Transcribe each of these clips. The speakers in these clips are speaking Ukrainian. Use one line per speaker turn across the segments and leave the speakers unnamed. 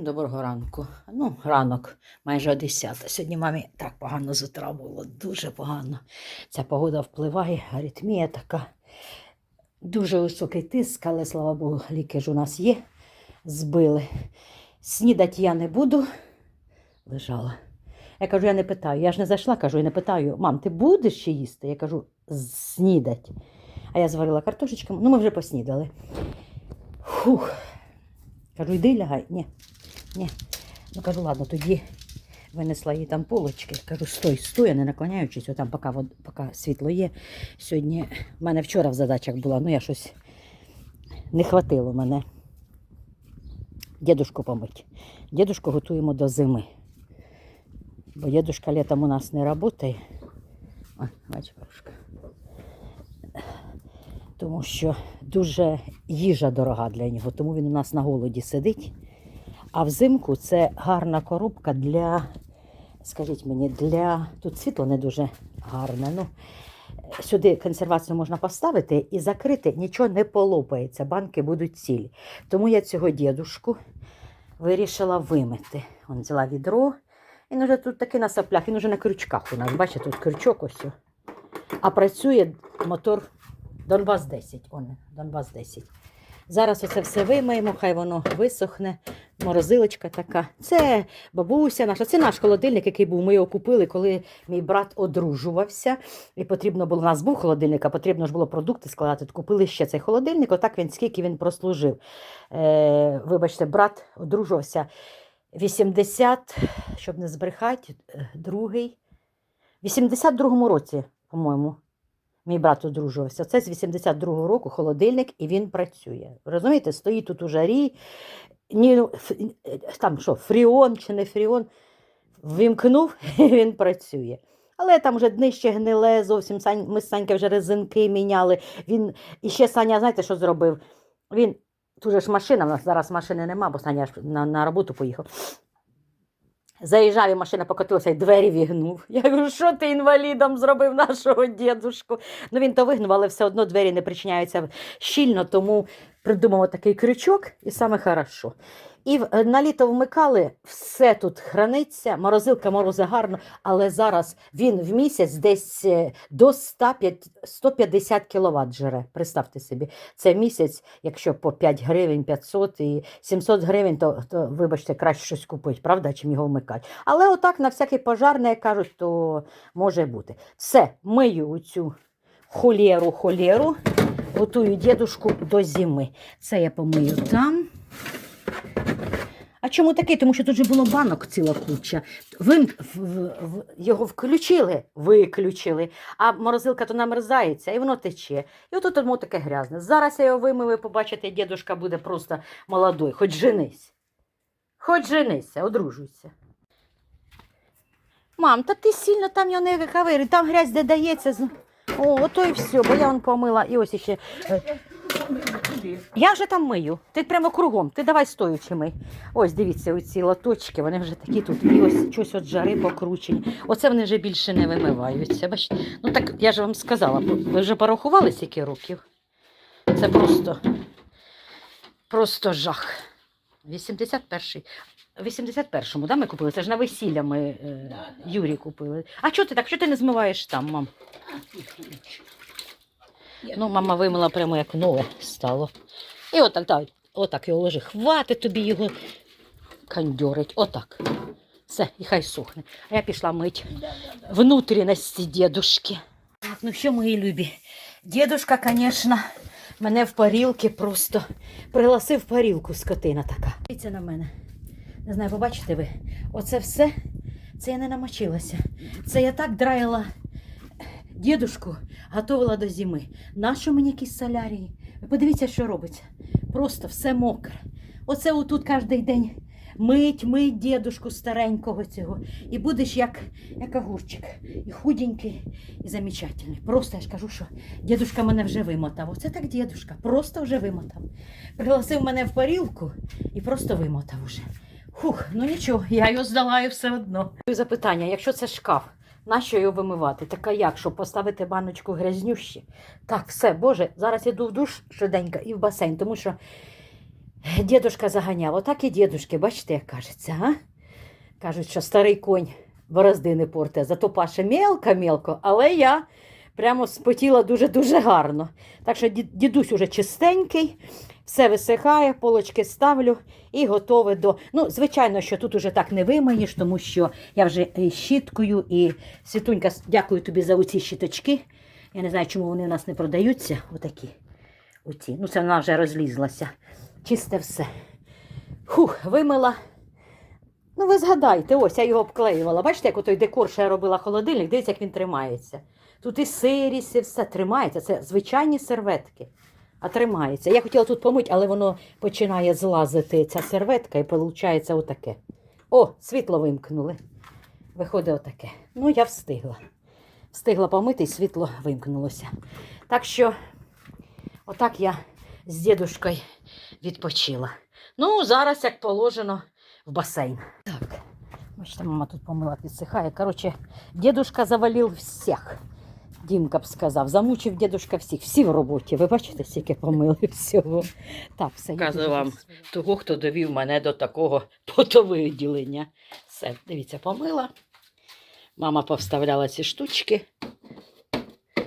Доброго ранку. Ну, ранок, майже о 10. Сьогодні мамі так погано з дуже погано. Ця погода впливає, аритмія така. Дуже високий тиск, але слава Богу, ліки ж у нас є. Збили. Снідати я не буду. Лежала. Я кажу, я не питаю. Я ж не зайшла, кажу, і не питаю, мам, ти будеш ще їсти? Я кажу, снідать. А я зварила картошечками, ну ми вже поснідали. Фух. Кажу, йди лягай. Ні. Ні. Ну кажу, ладно, тоді винесла їй там полочки. Кажу, стой, стой, не наклоняючись, отам, поки, поки світло є. Сьогодні в мене вчора в задачах була, ну я щось не хватило мене. Дідушку помить. Дідушку готуємо до зими. Бо дідушка літом у нас не працює. Ой, бач, бабушка. Тому що дуже їжа дорога для нього, тому він у нас на голоді сидить. А взимку це гарна коробка для, скажіть мені, для. Тут світло не дуже гарне. Ну, сюди консервацію можна поставити і закрити, нічого не полопається, банки будуть цілі. Тому я цього дідушку вирішила вимити. Он взяла відро. Він уже тут такий на саплях, він уже на крючках у нас. Бачите, тут крючок ось. А працює мотор Донбас 10. Он, Донбас 10. Зараз оце все вимиємо, хай воно висохне. Морозилочка така. Це бабуся наша, це наш холодильник, який був. Ми його купили, коли мій брат одружувався. І потрібно було, у нас був холодильник, а потрібно ж було продукти складати. Купили ще цей холодильник. Отак він скільки він прослужив. Е, вибачте, брат одружувався 80, щоб не збрехати, е, другий. В 82-му році, по-моєму, мій брат одружувався. Це з 82-го року холодильник, і він працює. Розумієте, стоїть тут у жарі, ні, ну, е, там що, фріон чи не фріон, вимкнув, і він працює. Але там вже днище гниле зовсім. Ми з Санька вже резинки міняли. Він, і ще Саня, знаєте, що зробив? Він, тут же ж машина, в нас зараз машини нема, бо Саня ж на, на роботу поїхав. Заїжджав, і машина покотилася і двері вігнув. Я кажу, що ти інвалідом зробив нашого дідушку? Ну він то вигнув, але все одно двері не причиняються щільно, тому придумав такий крючок, і саме хорошо. І е, на літо вмикали, все тут храниться, морозилка морози гарно, але зараз він в місяць десь е, до 105 150 кВт жере. Представте собі, це місяць, якщо по 5 гривень 500 і 700 гривень, то, то вибачте, краще щось купити, правда, чим його вмикати. Але отак на всякий пожарний, як кажуть, то може бути. Все, мию цю холєру, холєру, готую дідушку до зими. Це я помию там. А чому такий? Тому що тут же було банок ціла куча. Ви його включили, виключили, а морозилка то намерзається і воно тече. І отут воно таке грязне. Зараз я його вимив, ви побачите, дідушка буде просто молодой. Хоч женись. Хоч женися, одружуйся. Мам, та ти сильно там його не кавири, там грязь де дається. О, ото і все, бо я вон помила. І ось іще. Я вже там мию. Ти прямо кругом. Ти давай стоючи мий. Ось дивіться, оці лоточки, вони вже такі тут. І ось щось от жари покручені. Оце вони вже більше не вимиваються. Бачите? Ну так я ж вам сказала, ви вже порахували скільки років? Це просто, просто жах. 81-й. В 81-му, да, ми купили? Це ж на весілля ми е,
Да, да.
Юрі купили. А чого ти так? Чого ти не змиваєш там, мам? Ну, мама вимила прямо як нове стало. І отак, так, отак його ложи. Хватить тобі його кандьорить. Отак. Все, і хай сухне. А я пішла мить внутрішності дідушки. Так, ну що, мої любі? Дідушка, звісно, мене в парілки просто пригласив парілку скотина така. Дивіться на мене. Не знаю, побачите ви. Оце все, це я не намочилася. Це я так драїла дідушку, готувала до зими. Нащо мені якісь солярії? Ви подивіться, що робиться. Просто все мокре. Оце отут кожен день мить, мить дідушку старенького цього. І будеш як, як огурчик. І худенький, і замечательний. Просто я ж кажу, що дідушка мене вже вимотав. Оце так дідушка, просто вже вимотав. Пригласив мене в парілку і просто вимотав уже. Хух, ну нічого, я його здала все одно. Запитання, якщо це шкаф, нащо його вимивати? Така як, щоб поставити баночку грязнющі? Так, все, Боже, зараз іду в душ швиденько і в басейн, тому що Дідушка заганяв, отак і дідушки, бачите, як кажеться, а? Кажуть, що старий конь борозди не порте, зато паше мелко-мелко, але я прямо спотіла дуже-дуже гарно. Так що дідусь уже чистенький, все висихає, полочки ставлю і готове до. Ну, звичайно, що тут уже так не вимиєш, тому що я вже і щіткою, і Світунька, дякую тобі за оці щіточки. Я не знаю, чому вони у нас не продаються. Отакі. Оці. Ну, це вона вже розлізлася. Чисте все. Хух, вимила. Ну, ви згадайте, ось я його обклеювала. Бачите, як отой декор, що я робила холодильник, дивіться, як він тримається. Тут і сирість, і все тримається. Це звичайні серветки. А тримається. Я хотіла тут помити, але воно починає злазити ця серветка і виходить отаке. О, світло вимкнули. Виходить отаке. Ну, я встигла. Встигла помити і світло вимкнулося. Так що, отак я з дідушкою відпочила. Ну, зараз, як положено, в басейн. Так, бачите, мама тут помила, підсихає. Коротше, дідушка завалив всіх. Дімка б сказав, замучив дідушка всіх, всі в роботі. Ви бачите, скільки помили всього. Так, все.
Показую вам того, хто довів мене до такого потовиділення. Все, дивіться, помила. Мама повставляла ці штучки.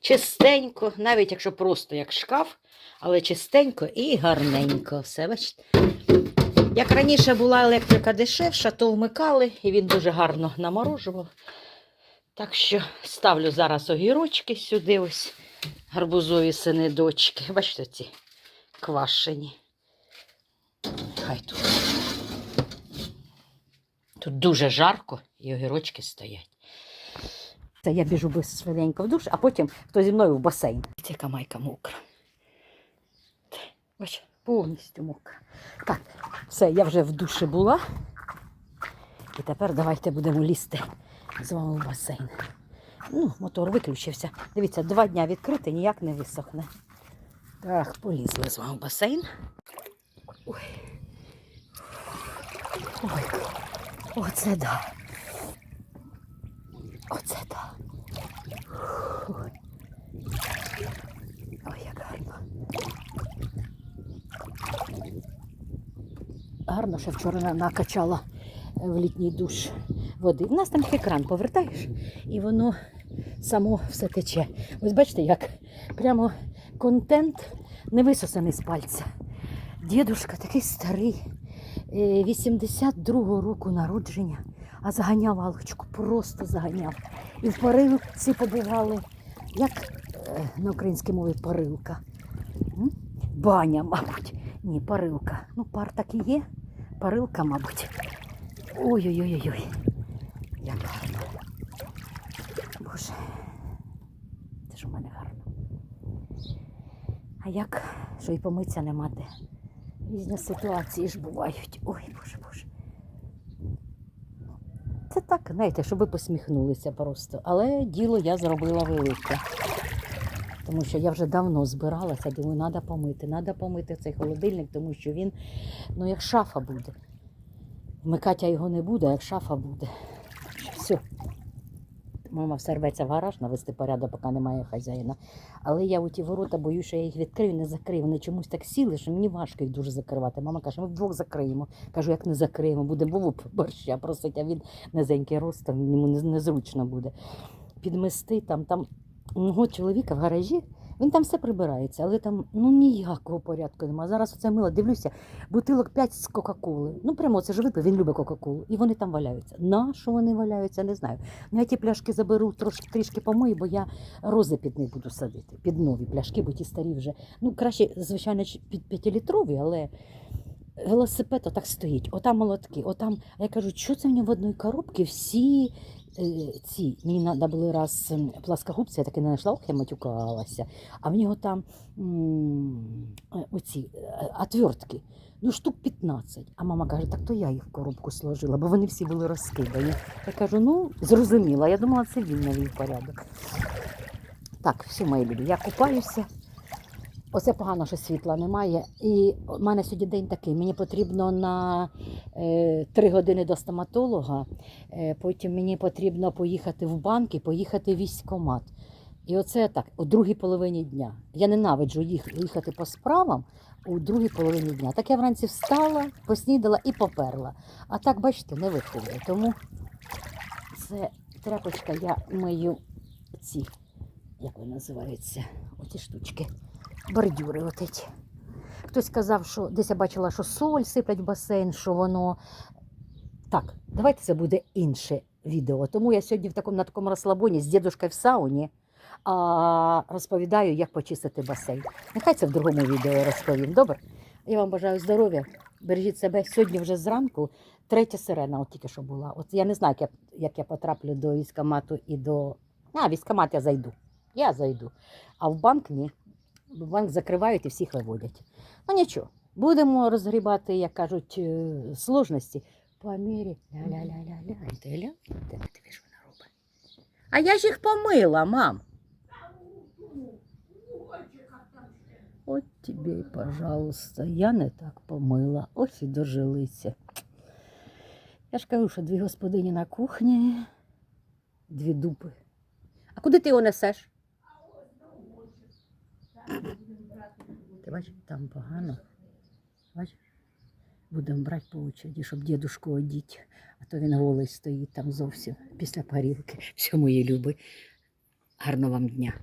Чистенько, навіть якщо просто як шкаф, але чистенько і гарненько. Все, бачите? Як раніше була електрика дешевша, то вмикали, і він дуже гарно наморожував. Так що ставлю зараз огірочки сюди, ось гарбузові сини дочки. Бачите, ці квашені. Хай тут. Тут дуже жарко і огірочки стоять.
Це я біжу швиденько в душ, а потім хто зі мною в басейн.
Яка майка мокра.
Бач, повністю мокра. Так, все, я вже в душі була. І тепер давайте будемо лізти з в басейн. Ну, мотор виключився. Дивіться, два дня відкритий, ніяк не висохне. Так, полізли з вами в басейн. Ой. Ой, оце да. Оце да. Ой, Ой, як гарно. Гарно, що вчора накачала в літній душ води. У нас там такий кран повертаєш, і воно само все тече. Ось бачите, як прямо контент не висосаний з пальця. Дідушка такий старий, е, 82-го року народження, а заганяв Алочку, просто заганяв. І в парилці побували, як е, на українській мові парилка. Баня, мабуть. Ні, парилка. Ну, пар так і є. Парилка, мабуть. Ой-ой-ой-ой. Як гарно. Боже. Це ж у мене гарно. А як, що і помитися нема де. Різні ситуації ж бувають. Ой, боже, боже. Це так, знаєте, щоб ви посміхнулися просто. Але діло я зробила велике. Тому що я вже давно збиралася, думаю, треба помити, треба помити цей холодильник, тому що він, ну, як шафа буде. Вмикати його не буду, а як шафа буде. Все. Мама все рветься в гараж навести порядок, поки немає хазяїна. Але я у ті ворота боюсь, що я їх відкрию, не закрию. Вони чомусь так сіли, що мені важко їх дуже закривати. Мама каже, ми вдвох закриємо. Кажу, як не закриємо, буде Вову борща просить, а він низенький ростом, йому незручно буде. Підмести там, там мого чоловіка в гаражі. Він там все прибирається, але там ну ніякого порядку немає. Зараз оце мило, дивлюся, бутилок 5 з Кока-Коли. Ну прямо це ж випив, він любить Кока-Колу. І вони там валяються. На що вони валяються, не знаю. Ну я ті пляшки заберу трошки трішки помию, бо я рози під них буду садити. Під нові пляшки, бо ті старі вже. Ну, краще, звичайно, під п'ятилітрові, але велосипед отак стоїть. Отам молотки, отам. А я кажу, що це в нього в одній коробці всі. Е, Ці мені було раз ем, пласкогубці, я таки не знайшла, ох, я матюкалася. А в нього там е, оці е, отвертки. Ну, штук 15. А мама каже, так то я їх в коробку сложила, бо вони всі були розкидані. Я кажу, ну, зрозуміла. Я думала, це він навів порядок. Так, все, мої любі, я купаюся. Оце погано, що світла немає. І в мене сьогодні день такий. Мені потрібно на е, 3 години до стоматолога. Е, потім мені потрібно поїхати в банк і поїхати в військкомат. І оце так, о другій половині дня. Я ненавиджу їх, їхати по справам, у другій половині дня. Так я вранці встала, поснідала і поперла. А так, бачите, не виходить. Тому це тряпочка, я мию ці, як вони називаються, оці штучки, бордюри отеті. Хтось сказав, що десь я бачила, що соль сиплять в басейн, що воно. Так, давайте це буде інше відео. Тому я сьогодні в такому, на такому розслабоні з дідушкою в сауні а, розповідаю, як почистити басейн. Нехай це в другому відео розповім. Добре? Я вам бажаю здоров'я. Бережіть себе. Сьогодні вже зранку третя сирена, от тільки що була. От я не знаю, як я, як я потраплю до військкомату і до. А, військкомат я зайду. Я зайду. А в банк ні. Банк закривають і всіх виводять. Ну нічого, будемо розгрібати, як кажуть, е, сложності. По мірі. А я ж їх помила, мам. От тобі, пожалуйста, я не так помила. Ось і дожилися. Я ж кажу, що дві господині на кухні, дві дупи. А куди ти його несеш? Ти бачиш, там погано. Бачиш? Будемо брати по очереді, щоб дідушку одіть, а то він голий стоїть там зовсім після парілки. Все, мої люби. Гарного вам дня.